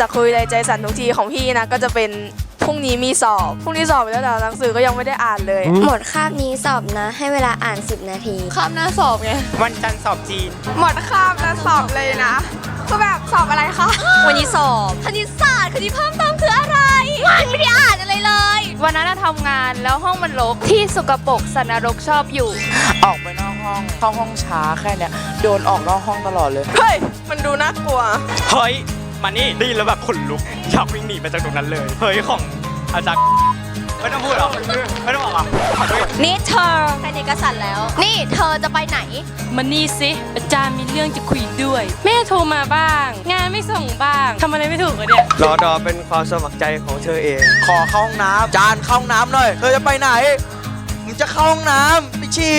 จะคุยเลยใจสั่นทุกทีของพี่นะก็จะเป็นพรุ่งนี้มีสอบพรุ่งนี้สอบไปแล้วแต่หนังสือก็ยังไม่ได้อ่านเลย หมดคาบนี้สอบนะ ให้เวลาอ่าน 10 นาทีคาบหน้าสอบไงวันจันทร์สอบจีน หมดคาบแล้วสอบเลยนะคือแบบสอบอะไรคะวันนี้สอบคณิตศาสตร์คณิตเพิ่มเติมคืออะไรไม่ได้อ่านอะไรเลย วันนั้นน่ะทำงานแล้วห้องมันรกที่สกปรกสันนรกชอบอยู่ ออกไปนอกห้องเข้าห้องช้าแค่เนี้ยโดนออกนอกห้องตลอดเลย เฮ้ย มันดูน่ากลัว เฮ้ย มานี่ได้ยินแล้วแบบขนลุกอยากวิ่งหนีไปจากตรงนั้นเลยเฮ้ยของอาจารย์ไม่ต้องพูดหรอไม่ต้องบอกอะขอโทษนี่เธอใครเอกสารแล้ว นี่เธอจะไปไหนมันนี่สิอาจารย์มีเรื่องจะคุยด้วย แม่โทรมาบ้าง งานไม่ส่งบ้างทำอะไรไม่ถูกอะเนี่ยรอดอเป็นความสมัครใจของเธอเอง ขอเข้าห้องน้ำจานเข้าห้องน้ำหน่อย เธอจะไปไหนผมจะเข้าห้องน้ำไปฉี่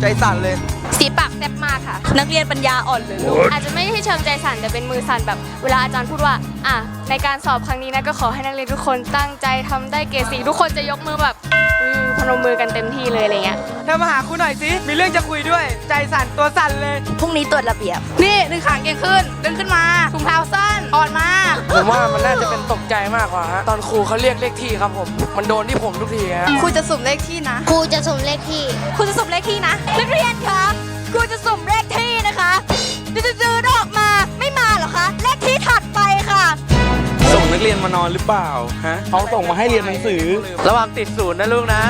ใจสั่นเลย สีปากแซ่บมากค่ะ นักเรียนปัญญาอ่อนเลย อาจจะไม่ใช่เชิงใจสั่นแต่เป็นมือสั่นแบบ เวลาอาจารย์พูดว่า อะ ในการสอบครั้งนี้นะก็ขอให้นักเรียนทุกคนตั้งใจทำได้เกรดสีทุกคนจะยกมือแบบอืมพนมมือกันเต็มที่เลยอะไรเงี้ยเธอมาหาครูหน่อยสิมีเรื่องจะคุยด้วย ใจสั่นตัวสั่นเลยพรุ่งนี้ตรวจระเบียบ นี่ดึงขาเก่งขึ้นดึงขึ้นมาถุงเท้าสั้นอ่อนมากผมว่ามันน่าจะเป็นตกใจมากกว่าฮะตอนครูเขาเรียกเลขที่ครับผมมันโดนที่ผมทุกทีฮะครูจะสุ่มเลขที่นะครูจะสุ่มเลขที่ครูจะสุ่มเลขที่นะนักเรียนคะ นักเรียนมานอนหรือเปล่าฮะเขาส่งมาให้เรียนหนังสือ ระวังติดศูนย์นะลูกนะ